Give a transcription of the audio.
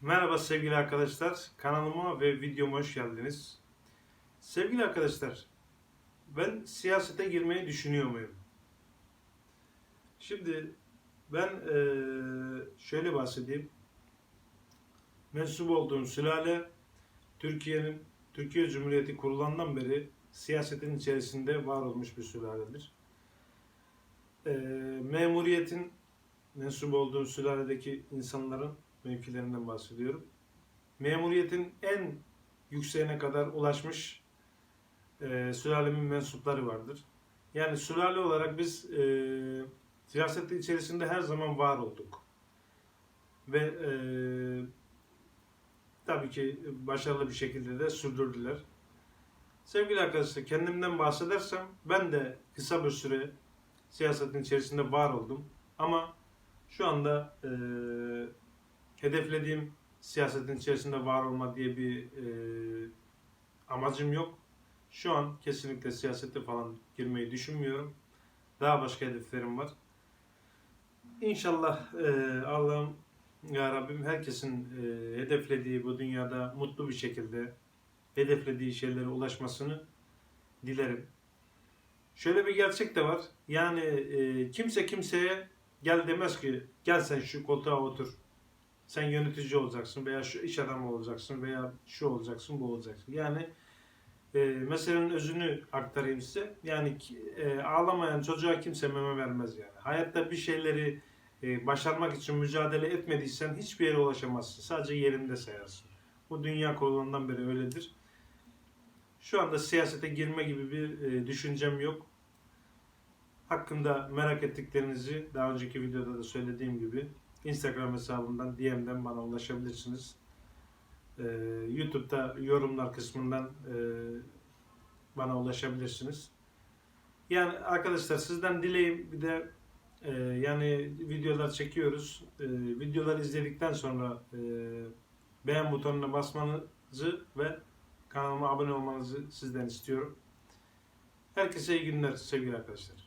Merhaba sevgili arkadaşlar. Kanalıma ve videoma hoş geldiniz. Sevgili arkadaşlar, ben siyasete girmeyi düşünüyor muyum? Şimdi ben eee, şöyle bahsedeyim. Mensup olduğum sülale Türkiye'nin Türkiye Cumhuriyeti kurulandan beri siyasetin içerisinde var olmuş bir sülaledir. Eee memuriyetin mensup olduğum sülaledeki insanların mevkilerinden bahsediyorum. Memuriyetin en yükseğine kadar ulaşmış e, sülalemin mensupları vardır. Yani sülale olarak biz e, siyasetin içerisinde her zaman var olduk. Ve e, tabii ki başarılı bir şekilde de sürdürdüler. Sevgili arkadaşlar kendimden bahsedersem ben de kısa bir süre siyasetin içerisinde var oldum. Ama şu anda e, hedeflediğim siyasetin içerisinde var olma diye bir e, amacım yok. Şu an kesinlikle siyasete falan girmeyi düşünmüyorum. Daha başka hedeflerim var. İnşallah e, Allah'ım ya Rabbim herkesin e, hedeflediği bu dünyada mutlu bir şekilde hedeflediği şeylere ulaşmasını dilerim. Şöyle bir gerçek de var. Yani e, kimse kimseye gel demez ki gel sen şu koltuğa otur. Sen yönetici olacaksın veya şu iş adamı olacaksın veya şu olacaksın bu olacaksın. Yani e, meselenin özünü aktarayım size. Yani e, ağlamayan çocuğa kimse meme vermez yani. Hayatta bir şeyleri e, başarmak için mücadele etmediysen hiçbir yere ulaşamazsın. Sadece yerinde sayarsın. Bu dünya kurulundan beri öyledir. Şu anda siyasete girme gibi bir e, düşüncem yok. Hakkında merak ettiklerinizi daha önceki videoda da söylediğim gibi Instagram hesabından DM'den bana ulaşabilirsiniz. Ee, YouTube'da yorumlar kısmından e, bana ulaşabilirsiniz. Yani arkadaşlar sizden dileğim bir de e, yani videolar çekiyoruz. E, videoları izledikten sonra e, beğen butonuna basmanızı ve kanalıma abone olmanızı sizden istiyorum. Herkese iyi günler sevgili arkadaşlar.